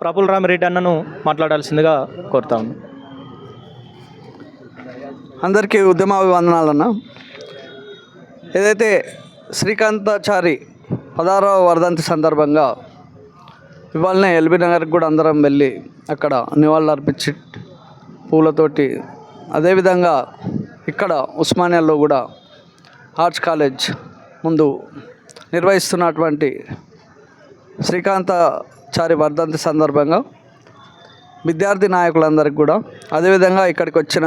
ప్రఫుల్ రామిరెడ్డి అన్నను మాట్లాడాల్సిందిగా కోరుతాను అందరికీ అందరికీ ఉద్యమాభివందనాలన్న. ఏదైతే శ్రీకాంతాచారి పదహారవ వర్ధంతి సందర్భంగా ఇవాళనే ఎల్బీ నగర్కి కూడా అందరం వెళ్ళి అక్కడ నివాళులు అర్పించి పూలతోటి అదేవిధంగా ఇక్కడ ఉస్మానియాలో కూడా ఆర్ట్స్ కాలేజ్ ముందు నిర్వహిస్తున్నటువంటి శ్రీకాంత చారి వర్ధంతి సందర్భంగా విద్యార్థి నాయకులందరికీ కూడా అదేవిధంగా ఇక్కడికి వచ్చిన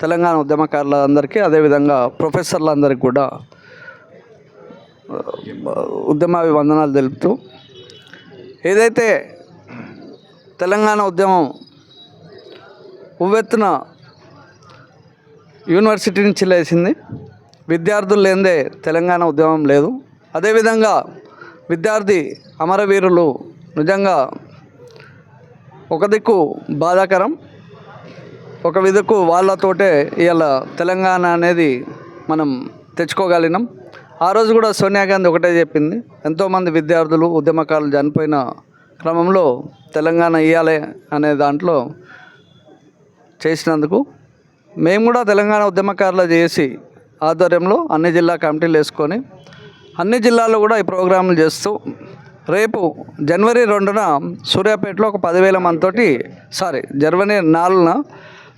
తెలంగాణ ఉద్యమకారులందరికీ అదేవిధంగా ప్రొఫెసర్లందరికీ కూడా ఉద్యమాభివందనాలు తెలుపుతూ ఏదైతే తెలంగాణ ఉద్యమం ఉవ్వెత్తున యూనివర్సిటీ నుంచి లేచింది విద్యార్థులు లేనిదే తెలంగాణ ఉద్యమం లేదు. అదేవిధంగా విద్యార్థి అమరవీరులు నిజంగా ఒక దిక్కు బాధాకరం ఒక విధకు వాళ్ళతోటే ఇవాళ తెలంగాణ అనేది మనం తెచ్చుకోగలిగినాం. ఆ రోజు కూడా సోనియా గాంధీ ఒకటే చెప్పింది ఎంతోమంది విద్యార్థులు ఉద్యమకారులు చనిపోయిన క్రమంలో తెలంగాణ ఇవ్వాలి అనే దాంట్లో చేసినందుకు మేము కూడా తెలంగాణ ఉద్యమకారులు చేసి ఆధ్వర్యంలో అన్ని జిల్లా కమిటీలు వేసుకొని అన్ని జిల్లాల్లో కూడా ఈ ప్రోగ్రాంలు చేస్తూ రేపు జనవరి రెండున సూర్యాపేటలో ఒక పదివేల మందితోటి సారీ జనవరి నాలుగున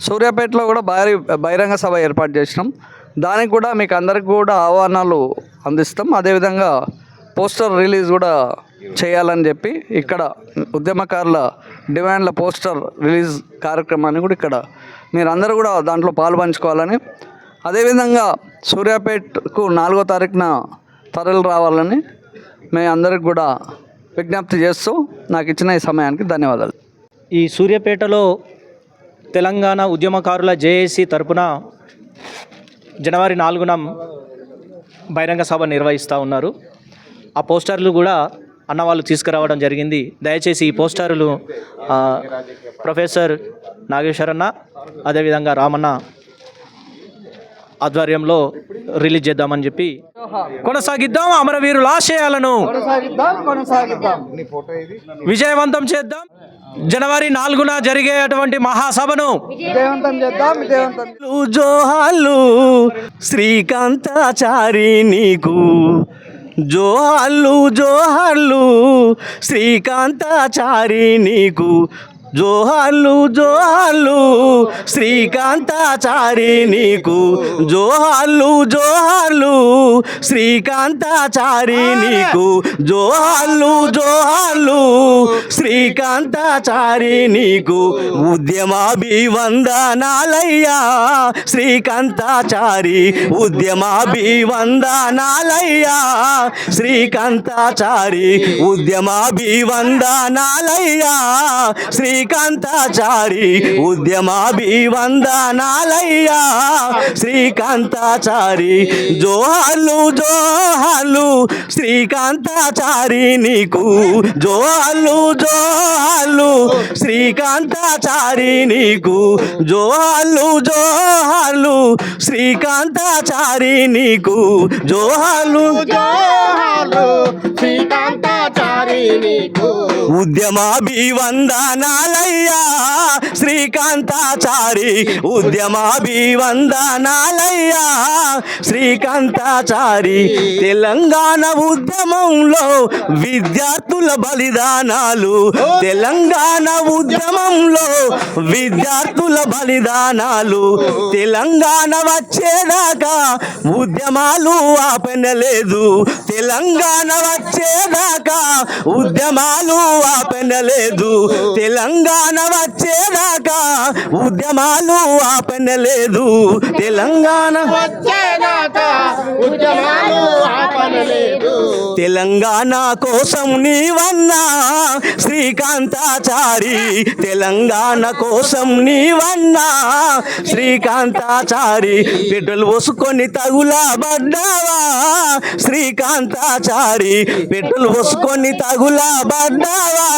సూర్యాపేటలో కూడా భారీ బహిరంగ సభ ఏర్పాటు చేసినాం. దానికి కూడా మీకు అందరికి కూడా ఆహ్వానాలు అందిస్తాం. అదేవిధంగా పోస్టర్ రిలీజ్ కూడా చేయాలని చెప్పి ఇక్కడ ఉద్యమకారుల డిమాండ్ల పోస్టర్ రిలీజ్ కార్యక్రమాన్ని కూడా ఇక్కడ మీరందరూ కూడా దాంట్లో పాల్పంచుకోవాలని. అదేవిధంగా సూర్యాపేటకు నాలుగో తారీఖున తరలి రావాలని మేము అందరికి కూడా విజ్ఞప్తి చేస్తూ నాకు ఇచ్చిన ఈ సమయానికి ధన్యవాదాలు. ఈ సూర్యాపేటలో తెలంగాణ ఉద్యమకారుల జేఏసీ తరపున జనవరి నాలుగున బహిరంగ సభ నిర్వహిస్తూ ఉన్నారు. ఆ పోస్టర్లు కూడా అన్న వాళ్ళు తీసుకురావడం జరిగింది. దయచేసి ఈ పోస్టర్లు ప్రొఫెసర్ నాగేశ్వరన్న అదేవిధంగా రామన్న ఆధ్వర్యంలో రిలీజ్ చేద్దామని చెప్పి కొనసాగిద్దాం అమరవీరుల ఆశయాలను. కొనసాగిద్దాం కొనసాగిద్దాం. విజయవంతం చేద్దాం. జనవరి నాలుగున జరిగేటువంటి మహాసభను. విజయవంతం చేద్దాం విజయవంతం జోహాలు శ్రీకాంతాచారి నీకు. జోహాలు జోహాలు శ్రీకాంతాచారి నీకు. జోహార్లు జోహార్లు శ్రీకాంతాచారి నీకు. జోహార్లు జోహార్లు శ్రీకాంతాచారి నీకు. జోహార్లు జోహార్లు శ్రీకాంతాచారి నీకు. ఉద్యమాభివందనాలయ్యా శ్రీకాంతాచారి ఉద్యమాభివందనాలయ్యా శ్రీకాంతాచారి ఉద్యమాభివందనాలయ్యా శ్రీ శ్రీకాంతాచారి ఉద్యమాభివందనాలయ్యా. శ్రీకాంతాచారి జోహాలు జోహాలు శ్రీకాంతాచారి నీకు జోహాలు జోహాలు శ్రీకాంతాచారి నీకు జోహాలు జోహాలు శ్రీకాంతాచారి నీకు జోహాలు జోహాలు శ్రీకాంతాచారి ఉద్యమాభివందనాలయ్యా శ్రీకాంతాచారి. ఉద్యమాభివందనాలయ్యా శ్రీకాంతాచారి. తెలంగాణ ఉద్యమంలో విద్యార్థుల బలిదానాలు. తెలంగాణ ఉద్యమంలో విద్యార్థుల బలిదానాలు. తెలంగాణ వచ్చేదాకా ఉద్యమాలు ఆపనలేదు. తెలంగాణ వచ్చేదాకా ఉద్యమాలు ఆపెనలేదు. తెలంగాణ వచ్చేదాకా ఉద్యమాలు ఆపెనలేదు. తెలంగాణ వచ్చేదాకా ఉద్యమాలు ఆపనలేదు. తెలంగాణ కోసం నీవన్నా శ్రీకాంతాచారి. తెలంగాణ కోసం నీవన్నా శ్రీకాంతాచారి. పెట్రోల్ పోసుకొని తగులాబడ్డావా శ్రీకాంతాచారి. పెట్రోల్ పోసుకొని తగులాబడ్డావా?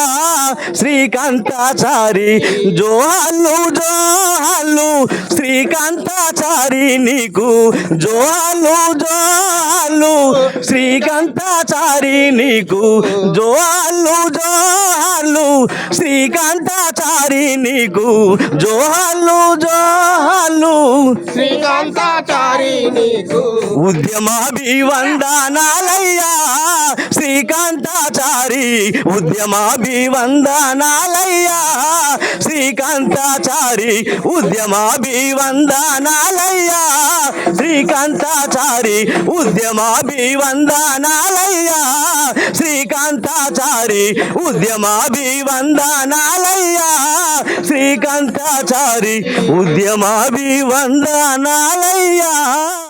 శ్రీకాంతాచారి జోహాలు జోహాలు శ్రీకాంతాచారి నీకు జోహాలు జోహాలు శ్రీకాంతాచారి నీకు జోహార్లు జోహార్లు శ్రీకాంతాచారి నీకు జోహార్లు జోహార్లు. శ్రీకాంతాచారి నీకు. ఉద్యమాభివందనాలయ్యా శ్రీకాంతాచారి ఉద్యమాభివందనాలయ్యా. శ్రీకాంతాచారి ఉద్యమాభివందనాలయ్యా. శ్రీకాంతాచారి ఉద్యమాభివందనాలయ్యా. శ్రీకాంతాచారి ఉద్యమాభివందనాలయ్యా. శ్రీకాంతాచారి ఉద్యమాభివందనాలయ్యా.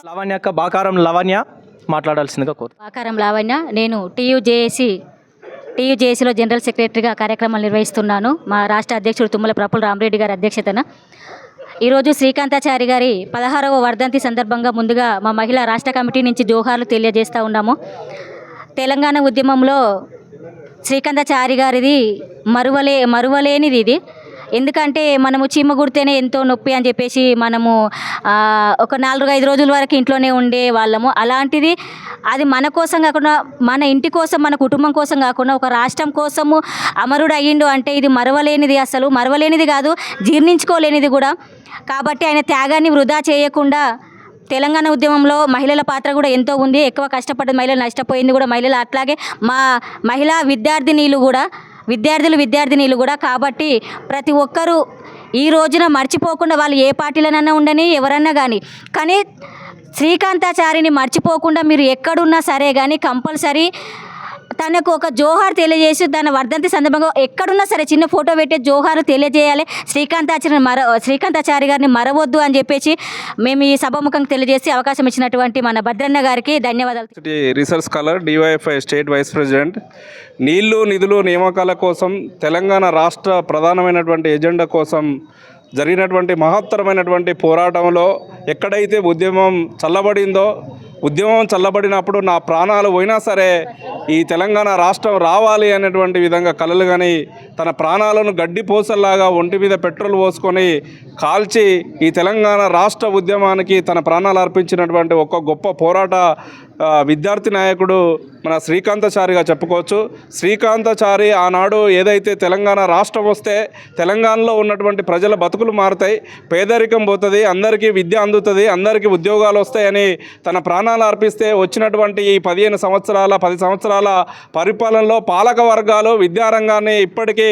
లవణ్యక్క బాకారం లవణ్య మాట్లాడాల్సిందిగా కోరు ఆకారం లావణ్య నేను టీయూజేఏసీ టీయూజేఏసీలో జనరల్ సెక్రటరీగా కార్యక్రమాలు నిర్వహిస్తున్నాను. మా రాష్ట్ర అధ్యక్షుడు తుమ్మల ప్రపుల్ రామరెడ్డి గారి అధ్యక్షతన. ఈరోజు శ్రీకాంతాచారి గారి పదహారవ వర్ధంతి సందర్భంగా ముందుగా మా మహిళా రాష్ట్ర కమిటీ నుంచి జోహార్లు తెలియజేస్తూ ఉన్నాము. తెలంగాణ ఉద్యమంలో శ్రీకాంతాచారి గారిది మరువలే మరువలేనిది ఇది. ఎందుకంటే మనము చీమ కుడితేనే ఎంతో నొప్పి అని చెప్పేసి మనము ఒక నాలుగు ఐదు రోజుల వరకు ఇంట్లోనే ఉండే వాళ్ళము. అలాంటిది అది మన కోసం కాకుండా మన ఇంటి కోసం మన కుటుంబం కోసం కాకుండా ఒక రాష్ట్రం కోసము అమరుడు అయ్యిండు అంటే ఇది మరవలేనిది అసలు. మరవలేనిది కాదు జీర్ణించుకోలేనిది కూడా. కాబట్టి ఆయన త్యాగాన్ని వృధా చేయకుండా తెలంగాణ ఉద్యమంలో మహిళల పాత్ర కూడా ఎంతో ఉంది. ఎక్కువ కష్టపడ్డ మహిళలు నష్టపోయింది కూడా మహిళలు. అట్లాగే మా మహిళా విద్యార్థినీలు కూడా విద్యార్థులు విద్యార్థినీలు కూడా కాబట్టి ప్రతి ఒక్కరూ ఈ రోజున మర్చిపోకుండా వాళ్ళు ఏ పార్టీలనన్నా ఉండని ఎవరన్నా కానీ కానీ శ్రీకాంతాచారిని మర్చిపోకుండా మీరు ఎక్కడున్నా సరే కానీ కంపల్సరీ తనకు ఒక జోహార్ తెలియజేసి తన వర్ధంతి సందర్భంగా ఎక్కడున్నా సరే చిన్న ఫోటో పెట్టే జోహార్ తెలియజేయాలి. శ్రీకాంతాచారిని మర శ్రీకాంతాచారి గారిని మరవద్దు అని చెప్పేసి మేము ఈ సభాముఖంగా తెలియజేసి అవకాశం ఇచ్చినటువంటి మన భద్రన్న గారికి ధన్యవాదాలు. Research scholar DYFI state vice president నీళ్ళు నిధులు నియామకాల కోసం తెలంగాణ రాష్ట్ర ప్రధానమైనటువంటి ఎజెండా కోసం జరిగినటువంటి మహత్తరమైనటువంటి పోరాటంలో ఎక్కడైతే ఉద్యమం చల్లబడిందో ఉద్యమం చల్లబడినప్పుడు నా ప్రాణాలు పోయినా సరే ఈ తెలంగాణ రాష్ట్రం రావాలి అనేటువంటి విధంగా కలలు కానీ తన ప్రాణాలను గడ్డి పోసల్లాగా ఒంటి మీద పెట్రోల్ పోసుకొని కాల్చి ఈ తెలంగాణ రాష్ట్ర ఉద్యమానికి తన ప్రాణాలు అర్పించినటువంటి ఒక గొప్ప పోరాట విద్యార్థి నాయకుడు మన శ్రీకాంతచారిగా చెప్పుకోవచ్చు. శ్రీకాంతచారి ఆనాడు ఏదైతే తెలంగాణ రాష్ట్రం వస్తే తెలంగాణలో ఉన్నటువంటి ప్రజల బతుకులు మారుతాయి. పేదరికం పోతుంది అందరికీ విద్య అందుతుంది అందరికీ ఉద్యోగాలు వస్తాయని తన ప్రాణాలు అర్పిస్తే వచ్చినటువంటి ఈ పదిహేను సంవత్సరాల పది సంవత్సరాల పరిపాలనలో పాలక వర్గాలు విద్యారంగాన్ని ఇప్పటికీ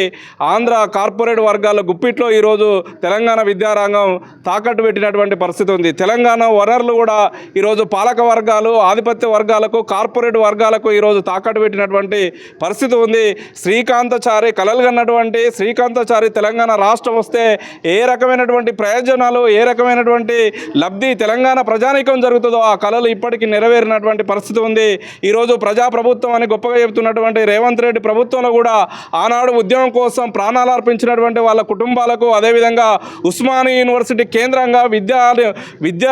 ఆంధ్ర కార్పొరేట్ వర్గాల గుప్పిట్లో ఈరోజు తెలంగాణ విద్యారంగం తాకట్టు పెట్టినటువంటి పరిస్థితి ఉంది. తెలంగాణ వనరులు కూడా ఈరోజు పాలక వర్గాలు ఆధిపత్య వర్గాలకు కార్పొరేట్ వర్గాలకు ఈరోజు తాకట్టు పెట్టినటువంటి పరిస్థితి ఉంది. శ్రీకాంతచారి కలలుగన్నటువంటి శ్రీకాంతచారి తెలంగాణ రాష్ట్రం వస్తే ఏ రకమైనటువంటి ప్రయోజనాలు ఏ రకమైనటువంటి లబ్ధి తెలంగాణ ప్రజానీకం జరుగుతుందో ఆ కళలు ఇప్పటికీ నెరవేరినటువంటి పరిస్థితి ఉంది. ఈరోజు ప్రజాప్రభుత్వం అని గొప్పగా చెబుతున్నటువంటి రేవంత్ రెడ్డి ప్రభుత్వంలో కూడా ఆనాడు ఉద్యమం కోసం ప్రాణాలు అర్పించినటువంటి వాళ్ళ కుటుంబాలకు అదేవిధంగా ఉస్మాని యూనివర్సిటీ కేంద్రంగా విద్యా విద్య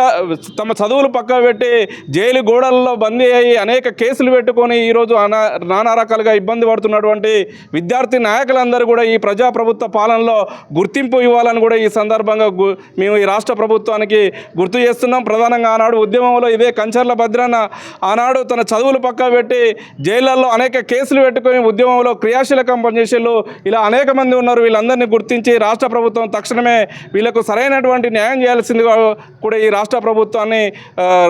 తమ చదువులు పక్క పెట్టి జైలు గోడల్లో బందీ అయ్యి అనేక కేసులు పెట్టుకొని ఈరోజు అనా నానా రకాలుగా ఇబ్బంది పడుతున్నటువంటి విద్యార్థి నాయకులందరూ కూడా ఈ ప్రజాప్రభుత్వ పాలనలో గుర్తింపు ఇవ్వాలని కూడా ఈ సందర్భంగా గు- మేము ఈ రాష్ట్ర ప్రభుత్వానికి గుర్తు చేస్తున్నాం. ప్రధానంగా ఆనాడు ఉద్యమంలో ఇదే కంచర్ల భద్రన్న ఆనాడు తన చదువులు పక్క పెట్టి జైళ్ళల్లో అనేక కేసులు పెట్టుకొని ఉద్యమంలో క్రియాశీలకం పనిచేసేళ్ళు ఇలా అనేక మంది ఉన్నారు. వీళ్ళందరినీ గుర్తించి రాష్ట్ర ప్రభుత్వం తక్షణమే వీళ్ళకు సరైనటువంటి న్యాయం చేయాల్సిందిగా కూడా ఈ రాష్ట్ర ప్రభుత్వాన్ని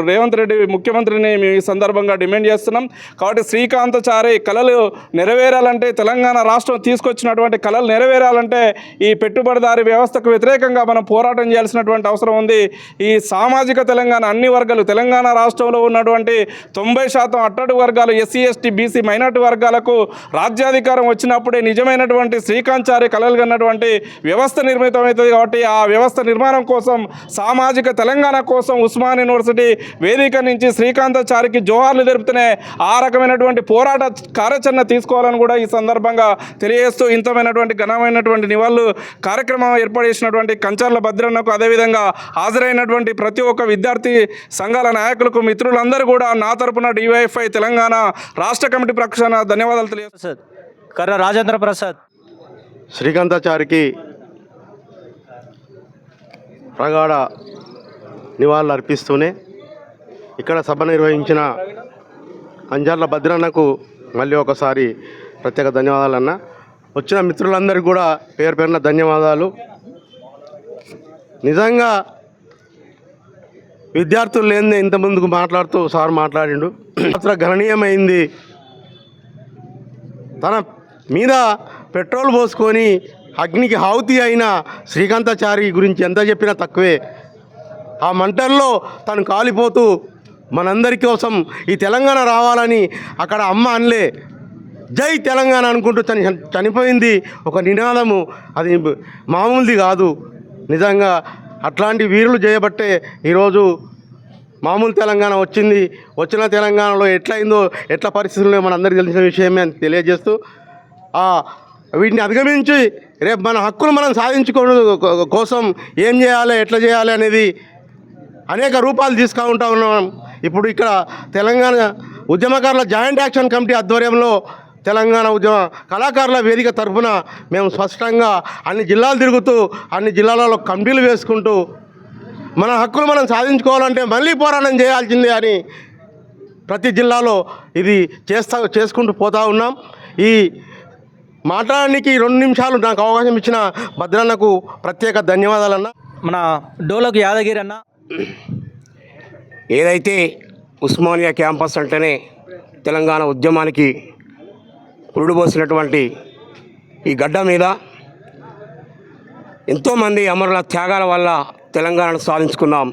రేవంత్ రెడ్డి ముఖ్యమంత్రిని మేము ఈ సందర్భంగా డిమాండ్ చేస్తున్నాం. కాబట్టి శ్రీకాంతచారి కళలు నెరవేరాలంటే తెలంగాణ రాష్ట్రం తీసుకొచ్చినటువంటి కళలు నెరవేరాలంటే ఈ పెట్టుబడిదారి వ్యవస్థకు వ్యతిరేకంగా మనం పోరాటం చేయాల్సినటువంటి అవసరం ఉంది. ఈ సామాజిక తెలంగాణ అన్ని వర్గాలు తెలంగాణ రాష్ట్రంలో ఉన్నటువంటి తొంభై శాతం అట్టడు వర్గాలు ఎస్సీ ఎస్టీ బీసీ మైనార్టీ వర్గాలకు రాజ్యాధికారం వచ్చినప్పుడే నిజమైనటువంటి శ్రీకాంచారి కలలు కన్నటువంటి వ్యవస్థ నిర్మితమవుతుంది కాబట్టి ఆ వ్యవస్థ నిర్మాణం కోసం సామాజిక తెలంగాణ కోసం ఉస్మాన్ యూనివర్సిటీ వేదిక నుంచి శ్రీకాంతాచారికి జోహార్లు తెలుపుతూనే ఆ రకమైనటువంటి పోరాట కార్యాచరణ తీసుకోవాలని కూడా ఈ సందర్భంగా తెలియజేస్తూ ఇంతమైనటువంటి ఘనమైనటువంటి నివాళులు కార్యక్రమం ఏర్పాటు చేసినటువంటి కంచర్ల భద్రన్నకు అదేవిధంగా హాజరైనటువంటి ప్రతి ఒక్క విద్యార్థి సంఘాల నాయకులకు మిత్రులందరూ కూడా నా తరపున డివైఎఫ్ఐ తెలంగాణ రాష్ట్ర కమిటీ పక్షాన ధన్యవాదాలు తెలియజేస్తున్నాను ప్రసాద్ కర్ర రాజేంద్ర ప్రసాద్. శ్రీకాంతాచారికి ప్రగాఢ నివాళులు అర్పిస్తూనే ఇక్కడ సభ నిర్వహించిన అంజార్ల భద్రన్నకు మళ్ళీ ఒకసారి ప్రత్యేక ధన్యవాదాలు అన్న వచ్చిన మిత్రులందరికీ కూడా పేరు పేరున ధన్యవాదాలు. నిజంగా విద్యార్థులు లేనిదే ఇంత ముందుకు మాట్లాడుతూ సార్ మాట్లాడిండు. పాత్ర గణనీయమైంది. తన మీద పెట్రోల్ పోసుకొని అగ్నికి హావుతి అయిన శ్రీకాంతాచారి గురించి ఎంత చెప్పినా తక్కువే. ఆ మంటల్లో తను కాలిపోతూ మనందరి కోసం ఈ తెలంగాణ రావాలని అక్కడ అమ్మ అనలే. జై తెలంగాణ అనుకుంటూ చని చనిపోయింది ఒక నినాదము. అది మామూలుది కాదు. నిజంగా అట్లాంటి వీరులు చేయబట్టే ఈరోజు మామూలు తెలంగాణ వచ్చింది. వచ్చిన తెలంగాణలో ఎట్లయిందో ఎట్లా పరిస్థితుల్లో మనందరికీ తెలిసిన విషయమే అని తెలియజేస్తూ వీటిని అధిగమించి రేపు మన హక్కులు మనం సాధించుకో కోసం ఏం చేయాలి ఎట్లా చేయాలి అనేది అనేక రూపాలు తీసుకుంటా ఉన్నాం. ఇప్పుడు ఇక్కడ తెలంగాణ ఉద్యమకారుల జాయింట్ యాక్షన్ కమిటీ ఆధ్వర్యంలో తెలంగాణ ఉద్యమ కళాకారుల వేదిక తరఫున మేము స్పష్టంగా అన్ని జిల్లాలు తిరుగుతూ అన్ని జిల్లాలలో కమిటీలు వేసుకుంటూ మన హక్కులు మనం సాధించుకోవాలంటే మళ్ళీ పోరాటం చేయాల్సిందే అని ప్రతి జిల్లాలో ఇది చేస్తా చేసుకుంటూ పోతా ఉన్నాం. ఈ మాట్లాడడానికి రెండు నిమిషాలు నాకు అవకాశం ఇచ్చిన భద్రన్నకు ప్రత్యేక ధన్యవాదాలన్నా. మన డోలకు యాదగిరి అన్న. ఏదైతే ఉస్మానియా క్యాంపస్ అంటేనే తెలంగాణ ఉద్యమానికి పురుడుపోసినటువంటి ఈ గడ్డ మీద ఎంతోమంది అమరుల త్యాగాల వల్ల తెలంగాణను సాధించుకున్నాం.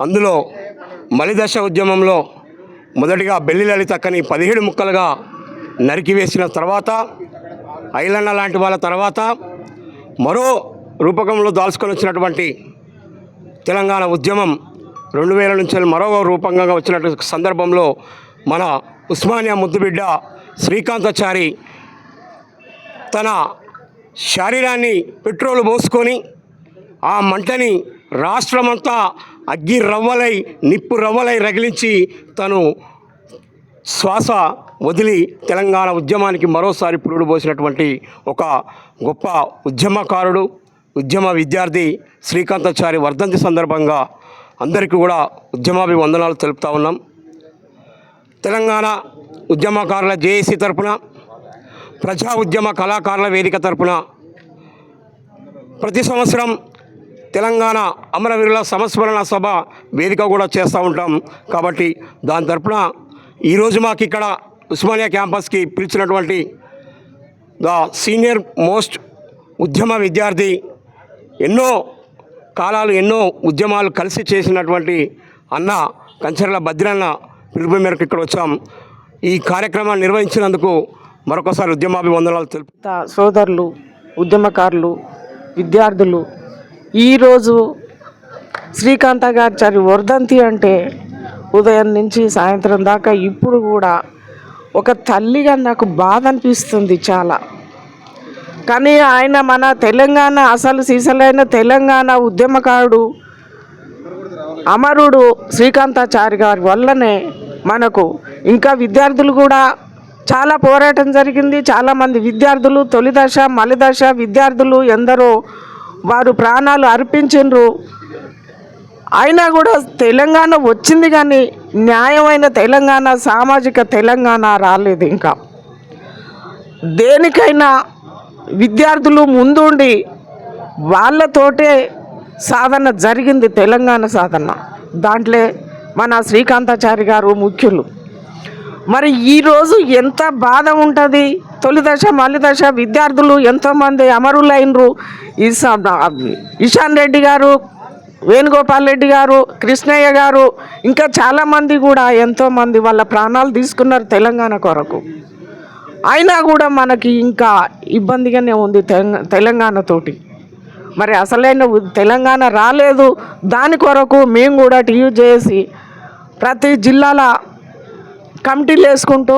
అందులో మలిదశ ఉద్యమంలో మొదటిగా బెల్లి లలితక్కని పదిహేడు ముక్కలుగా నరికివేసిన తర్వాత ఐలన్న లాంటి వాళ్ళ తర్వాత మరో రూపకంలో దాల్చుకొని వచ్చినటువంటి తెలంగాణ ఉద్యమం రెండు వేల నుంచి మరో రూపంగా వచ్చినటువంటి సందర్భంలో మన ఉస్మానియా ముద్దుబిడ్డ శ్రీకాంతాచారి తన శరీరాన్ని పెట్రోల్ పోసుకొని ఆ మంటని రాష్ట్రమంతా అగ్గి రవ్వలై నిప్పు రవ్వలై రగిలించి తను శ్వాస వదిలి తెలంగాణ ఉద్యమానికి మరోసారి పురుడు పోసినటువంటి ఒక గొప్ప ఉద్యమకారుడు. ఉద్యమ విద్యార్థి శ్రీకాంతాచారి వర్ధంతి సందర్భంగా అందరికీ కూడా ఉద్యమాభివందనాలు తెలుపుతా ఉన్నాం. తెలంగాణ ఉద్యమకారుల జేఏసీ తరపున ప్రజా ఉద్యమ కళాకారుల వేదిక తరపున ప్రతి సంవత్సరం తెలంగాణ అమరవీరుల సంస్మరణ సభ వేదిక కూడా చేస్తూ ఉంటాం. కాబట్టి దాని తరపున ఈరోజు మాకు ఇక్కడ ఉస్మానియా క్యాంపస్కి పిలిచినటువంటి ద సీనియర్ మోస్ట్ ఉద్యమ విద్యార్థి ఎన్నో కాలాలు ఎన్నో ఉద్యమాలు కలిసి చేసినటువంటి అన్న కంచర్ల భద్రన్న పిలుపు మేరకు ఇక్కడ వచ్చాం. ఈ కార్యక్రమాన్ని నిర్వహించినందుకు మరొకసారి ఉద్యమాభివందనాలు తెలుపు సోదరులు ఉద్యమకారులు విద్యార్థులు ఈరోజు శ్రీకాంత గారి వర్ధంతి అంటే ఉదయం నుంచి సాయంత్రం దాకా ఇప్పుడు కూడా ఒక తల్లిగా నాకు బాధ అనిపిస్తుంది చాలా. కానీ ఆయన మన తెలంగాణ అసలు సీసలైన తెలంగాణ ఉద్యమకారుడు అమరుడు శ్రీకాంతాచారి గారి వల్లనే మనకు ఇంకా విద్యార్థులు కూడా చాలా పోరాటం జరిగింది. చాలామంది విద్యార్థులు తొలి దశ విద్యార్థులు ఎందరో వారు ప్రాణాలు అర్పించిండ్రు. అయినా కూడా తెలంగాణ వచ్చింది కానీ న్యాయమైన తెలంగాణ సామాజిక తెలంగాణ రాలేదు ఇంకా. దేనికైనా విద్యార్థులు ముందుండి వాళ్ళతోటే సాధన జరిగింది తెలంగాణ సాధన. దాంట్లో మన శ్రీకాంతాచారి గారు ముఖ్యులు. మరి ఈరోజు ఎంత బాధ ఉంటుంది? తొలి దశ మలి దశ విద్యార్థులు ఎంతోమంది అమరులైనరు. ఈసా ఇషాన్ రెడ్డి గారు వేణుగోపాల్ రెడ్డి గారు కృష్ణయ్య గారు ఇంకా చాలామంది కూడా ఎంతోమంది వాళ్ళ ప్రాణాలు తీసుకున్నారు తెలంగాణ కొరకు. అయినా కూడా మనకి ఇంకా ఇబ్బందిగానే ఉంది తెలంగా తెలంగాణతోటి మరి అసలైన తెలంగాణ రాలేదు. దాని కొరకు మేము కూడా టీయూ చేసి ప్రతి జిల్లాల కమిటీలు వేసుకుంటూ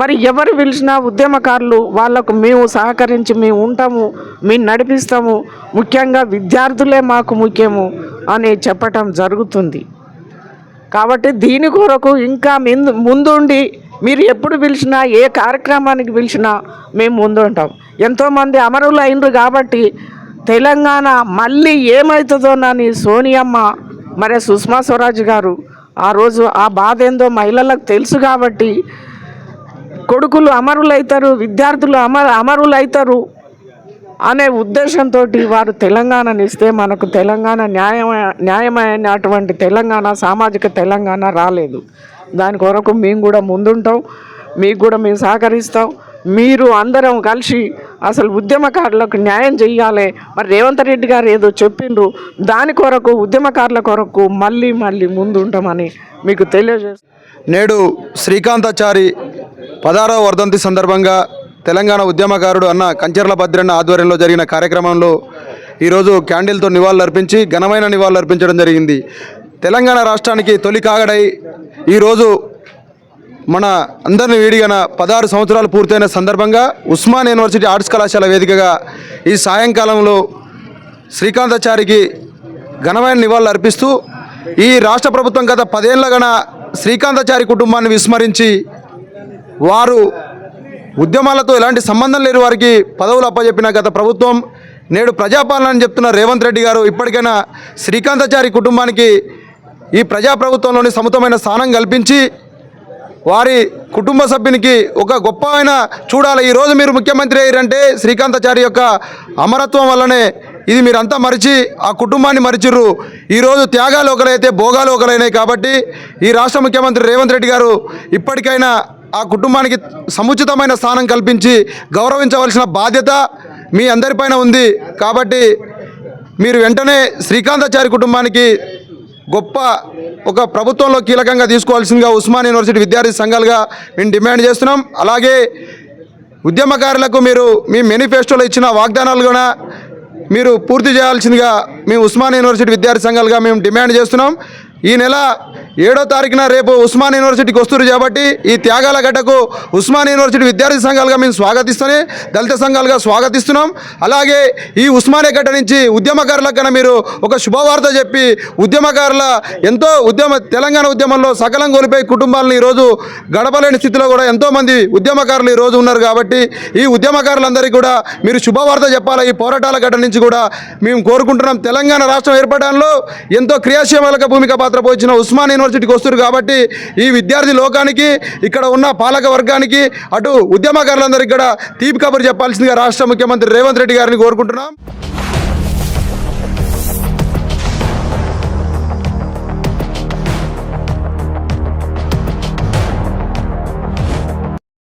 మరి ఎవరు పిలిచినా ఉద్యమకారులు వాళ్ళకు మేము సహకరించి మేము ఉంటాము మేము నడిపిస్తాము. ముఖ్యంగా విద్యార్థులే మాకు ముఖ్యము అని చెప్పటం జరుగుతుంది. కాబట్టి దీని కొరకు ఇంకా ముందు ముందుండి మీరు ఎప్పుడు పిలిచినా ఏ కార్యక్రమానికి పిలిచినా మేము ముందు ఉంటాం ఎంతోమంది అమరులు అయినరు కాబట్టి తెలంగాణ మళ్ళీ ఏమవుతుందోనని సోనియమ్మ మరి సుష్మా స్వరాజ్ గారు ఆ రోజు ఆ బాధ ఏందో మహిళలకు తెలుసు కాబట్టి కొడుకులు అమరులైతారు విద్యార్థులు అమర అవుతారు అనే ఉద్దేశంతో వారు తెలంగాణని ఇస్తే మనకు తెలంగాణ న్యాయమ న్యాయమైనటువంటి తెలంగాణ సామాజిక తెలంగాణ రాలేదు. దాని కొరకు మేము కూడా ముందుంటాం మీకు కూడా మేము సహకరిస్తాం. మీరు అందరం కలిసి అసలు ఉద్యమకారులకు న్యాయం చేయాలి మరి రేవంత్ రెడ్డి గారు ఏదో చెప్పిండ్రు దాని కొరకు ఉద్యమకారుల కొరకు మళ్ళీ మళ్ళీ ముందుంటామని మీకు తెలియజేస్తాం నేడు శ్రీకాంతాచారి పదారవ వర్ధంతి సందర్భంగా తెలంగాణ ఉద్యమకారుడు అన్న కంచర్ల భద్రన్న ఆధ్వర్యంలో జరిగిన కార్యక్రమంలో ఈరోజు క్యాండిల్తో నివాళులర్పించి ఘనమైన నివాళులర్పించడం జరిగింది. తెలంగాణ రాష్ట్రానికి తొలి కాగడై ఈరోజు మన అందరిని వీడిగన పదహారు సంవత్సరాలు పూర్తయిన సందర్భంగా ఉస్మాన్ యూనివర్సిటీ ఆర్ట్స్ కళాశాల వేదికగా ఈ సాయంకాలంలో శ్రీకాంతాచారికి ఘనమైన నివాళులు అర్పిస్తూ ఈ రాష్ట్ర ప్రభుత్వం గత పదేళ్ళగన శ్రీకాంతాచారి కుటుంబాన్ని విస్మరించి వారు ఉద్యమాలతో ఎలాంటి సంబంధం లేని వారికి పదవులు అప్పజెప్పిన గత ప్రభుత్వం నేడు ప్రజాపాలన అని చెప్తున్న రేవంత్ రెడ్డి గారు ఇప్పటికైనా శ్రీకాంతాచారి కుటుంబానికి ఈ ప్రజాప్రభుత్వంలోని సముతమైన స్థానం కల్పించి వారి కుటుంబ సభ్యునికి ఒక గొప్ప ఆయన చూడాలి. ఈరోజు మీరు ముఖ్యమంత్రి అయ్యారంటే శ్రీకాంతాచారి యొక్క అమరత్వం వల్లనే ఇది మీరంతా మరిచి ఆ కుటుంబాన్ని మరిచిర్రు. ఈరోజు త్యాగాలు ఒకరైతే భోగాలు ఒకరైనాయి కాబట్టి ఈ రాష్ట్ర ముఖ్యమంత్రి రేవంత్ రెడ్డి గారు ఇప్పటికైనా ఆ కుటుంబానికి సముచితమైన స్థానం కల్పించి గౌరవించవలసిన బాధ్యత మీ అందరిపైన ఉంది. కాబట్టి మీరు వెంటనే శ్రీకాంతాచారి కుటుంబానికి గొప్ప ఒక ప్రభుత్వంలో కీలకంగా తీసుకోవాల్సిందిగా ఉస్మాన్ యూనివర్సిటీ విద్యార్థి సంఘాలుగా మేము డిమాండ్ చేస్తున్నాం. అలాగే ఉద్యమకారులకు మీరు మీ మేనిఫెస్టోలో ఇచ్చిన వాగ్దానాలు కూడా మీరు పూర్తి చేయాల్సిందిగా మేము ఉస్మాన్ యూనివర్సిటీ విద్యార్థి సంఘాలుగా మేము డిమాండ్ చేస్తున్నాం. ఈ నెల ఏడో తారీఖున రేపు ఉస్మాన్ యూనివర్సిటీకి వస్తున్నారు కాబట్టి ఈ త్యాగాల గడ్డకు ఉస్మాన్ యూనివర్సిటీ విద్యార్థి సంఘాలుగా మేము స్వాగతిస్తూనే దళిత సంఘాలుగా స్వాగతిస్తున్నాం. అలాగే ఈ ఉస్మానియా గడ్డ నుంచి ఉద్యమకారులకు కన్నా మీరు ఒక శుభవార్త చెప్పి ఉద్యమకారుల ఎంతో ఉద్యమ తెలంగాణ ఉద్యమంలో సకలం కోల్పోయి కుటుంబాలను ఈరోజు గడపలేని స్థితిలో కూడా ఎంతోమంది ఉద్యమకారులు ఈరోజు ఉన్నారు కాబట్టి ఈ ఉద్యమకారులందరికీ కూడా మీరు శుభవార్త చెప్పాలి? ఈ పోరాటాల గడ్డ నుంచి కూడా మేము కోరుకుంటున్నాం. తెలంగాణ రాష్ట్రం ఏర్పడడంలో ఎంతో క్రియాశీలక భూమిక పాత్ర పోయించిన ఉస్మాన్ యూనివర్సిటీకి వస్తున్నారు కాబట్టి ఈ విద్యార్థి లోకానికి ఇక్కడ ఉన్న పాలక వర్గానికి అటు ఉద్యమకారులందరికీ కూడా తీపి కబురు చెప్పాల్సిందిగా రాష్ట్ర ముఖ్యమంత్రి రేవంత్ రెడ్డి గారిని కోరుకుంటున్నాం.